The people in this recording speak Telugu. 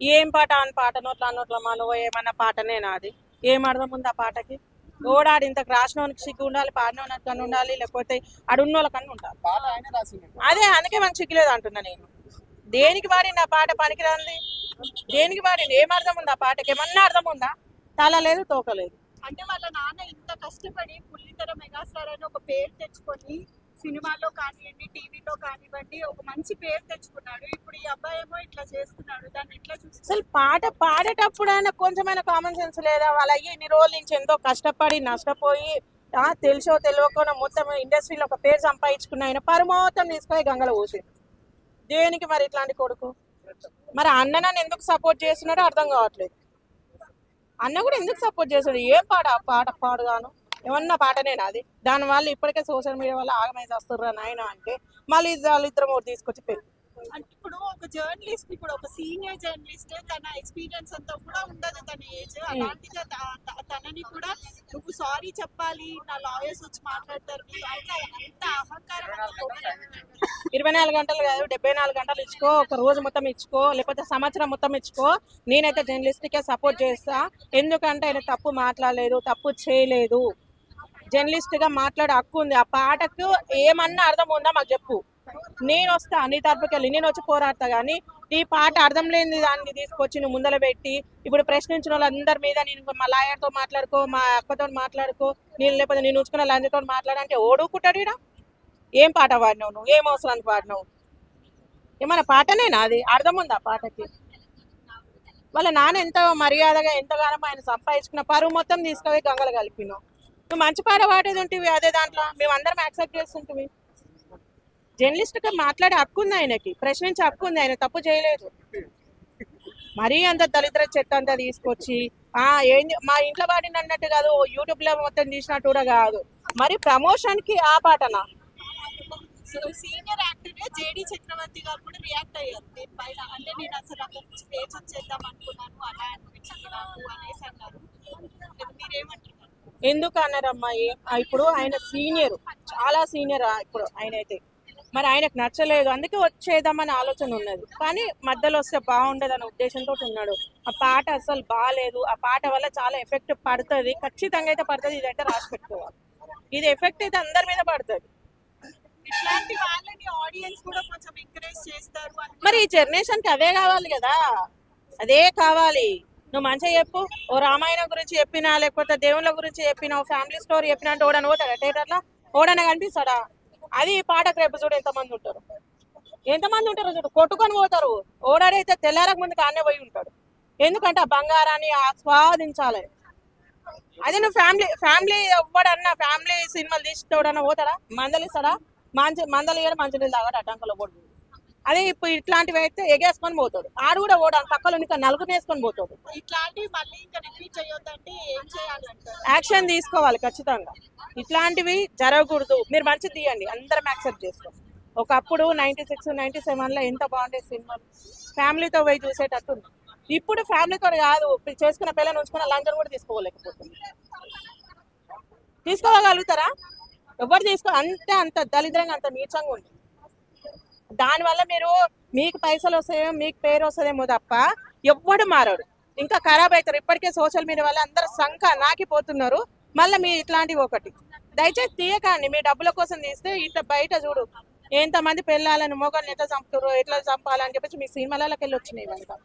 ఏం పాట అని పాట నోట్ల నోట్ల మనవో ఏమన్నా పాటనే నాది ఏం అర్థం ఉంది ఆ పాటకి? ఓడాడి ఇంతకు రాసినోనికి సిగ్గు ఉండాలి పాడినోనికి కన్నా ఉండాలి లేకపోతే అడున్నోళ్ళ కన్నా ఉండాలి. అదే అందుకే మనకు సిగ్గులేదు అంటున్నా నేను. దేనికి పాడింది ఆ పాట పనికిరాంది దేనికి పాడింది ఏం అర్థం ఉంది ఆ పాటకి? ఏమన్నా అర్థం ఉందా? తల లేదు తోక లేదు. అంటే వాళ్ళ నాన్న ఇంత కష్టపడి పుల్లితెర మెగాస్టార్ అని ఒక పేరు తెచ్చుకొని సినిమాలో కానివ్వండి టీవీలో కానివ్వండి ఒక మంచి పేరు తెచ్చుకున్నాడు. ఇప్పుడు ఈ అబ్బాయి ఏమో ఇట్లా చేస్తున్నాడు. దాన్ని ఎట్లా చూసి అసలు పాట పాడేటప్పుడు అయినా కొంచెమైనా కామన్ సెన్స్ లేదా? వాళ్ళ ఇన్ని రోజుల నుంచి ఎంతో కష్టపడి నష్టపోయి ఆ, తెలుసో తెలియకుండా మొత్తం ఇండస్ట్రీలో ఒక పేరు సంపాదించుకున్న ఆయన పరమోత్తం తీసుకొని గంగలో పోసింది దేనికి మరి ఇట్లాంటి కొడుకు? మరి అన్న నన్ను ఎందుకు సపోర్ట్ చేస్తున్నాడో అర్థం కావట్లేదు. అన్న కూడా ఎందుకు సపోర్ట్ చేస్తాడు ఏం పాట? పాట పాడుగాను. ఏమన్నా పాటనేనా అది దానివల్ల ఇప్పటికే సోషల్ మీడియా వల్ల ఆగమైతే వస్తుర్రా నాయన అంటే మళ్ళీ వాళ్ళిద్దరం ఒకటి తీసుకొచ్చి పెళ్ళి అంటే ఇప్పుడు ఒక జర్నలిస్ట్ ఇప్పుడు ఒక సీనియర్ జర్నలిస్ట్ తన ఎక్స్పీరియన్స్ అంతా కూడా ఉండదు తన ఏజ్ అలాంటిది తనని కూడా నువ్వు సారీ చెప్పాలి నా లాయర్స్ వచ్చి మాట్లాడతారు అంత అహంకారం. ఇరవై నాలుగు గంటలు. కాదు డెబ్బై నాలుగు గంటలు ఇచ్చుకో ఒక రోజు మొత్తం ఇచ్చుకో లేకపోతే సంవత్సరం మొత్తం ఇచ్చుకో నేనైతే జర్నలిస్ట్కే సపోర్ట్ చేస్తా. ఎందుకంటే ఆయన తప్పు మాట్లాడలేదు తప్పు చేయలేదు. జర్నలిస్ట్గా మాట్లాడే హక్కు ఉంది. ఆ పాటకు ఏమన్నా అర్థం ఉందా మాకు చెప్పు. నేను వస్తా నీ తరపుకి వెళ్ళి నేను వచ్చి పోరాడతా కానీ ఈ పాట అర్థం లేని దాన్ని తీసుకొచ్చి నువ్వు ముందర పెట్టి ఇప్పుడు ప్రశ్నించిన వాళ్ళందరి మీద నేను మా లాయర్తో మాట్లాడుకో మా అక్కతో మాట్లాడుకో నేను లేకపోతే నేను ఉంచుకున్న లంజతో మాట్లాడంటే ఓడుకుంటాడు ఈడ? ఏం పాట పాడినావు నువ్వు? ఏం అవసరానికి పాడినావు? ఏమన్నా పాటనేనా అది? అర్థం ఉందా పాటకి? వాళ్ళ నాన్న ఎంత మర్యాదగా ఎంతగానో ఆయన సంపాదించుకున్న పరువు మొత్తం తీసుకొని గంగలు కలిపినావు. నువ్వు మంచి పాల వాడేది ఉంటివి అదే దాంట్లో మేము అందరం యాక్సెప్ట్ చేస్తుంటివి జర్నలిస్ట్గా మాట్లాడే హక్కు ఉంది ఆయనకి ప్రశ్నించే హక్కు ఉంది ఆయన తప్పు చేయలేదు. మరీ అంత దళిద్ర చెత్త అంతా తీసుకొచ్చి ఆ ఏంది మా ఇంట్లో పాడిన అన్నట్టు కాదు యూట్యూబ్లో మొత్తం తీసినట్టు కూడా కాదు. మరి ప్రమోషన్కి ఆ పాటనా? సీనియర్ యాక్టర్ జేడి చక్రవర్తి గారు కూడా రియాక్ట్ అయ్యారు. దీనిపైన అంటే నేను అసలు అక్కడ నుంచి పేజ్ వచ్చేద్దాం అనుకున్నాను అలా అనిపించదు నాకు అనేసి. ఎందుకు అన్నారమ్మా? ఇప్పుడు ఆయన సీనియర్ చాలా సీనియర్ ఇప్పుడు ఆయన అయితే మరి ఆయనకు నచ్చలేదు. అందుకే వచ్చేద్దామని ఆలోచన ఉన్నది. కానీ మధ్యలో వస్తే బాగుండదు అనే ఉద్దేశంతో ఉన్నాడు. ఆ పాట అసలు బాగాలేదు ఆ పాట వల్ల చాలా ఎఫెక్ట్ పడుతుంది. ఖచ్చితంగా అయితే పడుతుంది. ఇదైతే రాసి పెట్టుకోవాలి. ఇది ఎఫెక్ట్ అయితే అందరి మీద పడుతుంది. ఇట్లాంటి వాళ్ళని ఆడియన్స్ కూడా కొంచెం ఎంకరేజ్ చేస్తారు మరి ఈ జనరేషన్కి అదే కావాలి కదా. అదే కావాలి. నువ్వు మంచిగా చెప్పు. ఓ రామాయణం గురించి చెప్పినా లేకపోతే దేవుళ్ళ గురించి చెప్పినా ఓ ఫ్యామిలీ స్టోరీ చెప్పినా అంటే ఓడన పోతాడా? థియేటర్లో ఓడన కనిపిస్తాడా? అది పాటకు రేపు చూడు ఎంతమంది ఉంటారు. ఎంతమంది ఉంటారు చూడు. కొట్టుకొని పోతారు. ఓడాడైతే తెల్లారకు ముందు కానే పోయి ఉంటాడు. ఎందుకంటే ఆ బంగారాన్ని ఆస్వాదించాలి. అదే నువ్వు ఫ్యామిలీ ఫ్యామిలీ ఎవ్వడన్నా ఫ్యామిలీ సినిమాలు తీసుకోవడన్నా పోతాడా? మందలిస్తాడా? మంచి మందలు ఇవ్వడం మంచి నీళ్ళు తాగాడు అటంకలో పోడు. అదే ఇప్పుడు ఇట్లాంటివి అయితే ఎగేసుకొని పోతాడు. ఆడు కూడా పోవడానికి పక్కలో ఇంకా నలుగురు వేసుకొని పోతాడు. ఇట్లాంటివి మళ్ళీ ఇంకా రిపీట్ చేయొద్దంటే ఏం చేయాలంటారు యాక్షన్ తీసుకోవాలి ఖచ్చితంగా. ఇట్లాంటివి జరగకూడదు. మీరు మంచి తీయండి అందరం యాక్సెప్ట్ చేస్తాం. ఒకప్పుడు నైన్టీ సిక్స్ నైన్టీ సెవెన్లో ఎంత బాగుండే సినిమాలు ఫ్యామిలీతో పోయి చూసేటట్టు. ఇప్పుడు ఫ్యామిలీతో కాదు చేసుకున్న పిల్లని ఉంచుకున్న లంచం కూడా తీసుకోలేకపోతుంది తీసుకోగలుగుతారా? ఎవరు తీసుకో అంతే అంత దళిద్రంగా అంత నీచంగా ఉంది దానివల్ల మీరు మీకు పైసలు వస్తాయో మీకు పేరు వస్తుందేమో తప్ప ఎవ్వడు మారడు ఇంకా ఖరాబ్ అవుతారు ఇప్పటికే సోషల్ మీడియా వల్ల అందరు సంఖ నాకిపోతున్నారు. మళ్ళీ మీ ఇట్లాంటివి ఒకటి. దయచేసి తీయకండి. మీ డబ్బుల కోసం తీస్తే ఇంత బయట చూడు. ఎంతమంది పెళ్ళాలని మొగల్ని ఎట్లా చంపుతారు ఎట్లా చంపాలని చెప్పేసి మీ సినిమాలకి వెళ్ళి వచ్చినాయి ఇవంతా.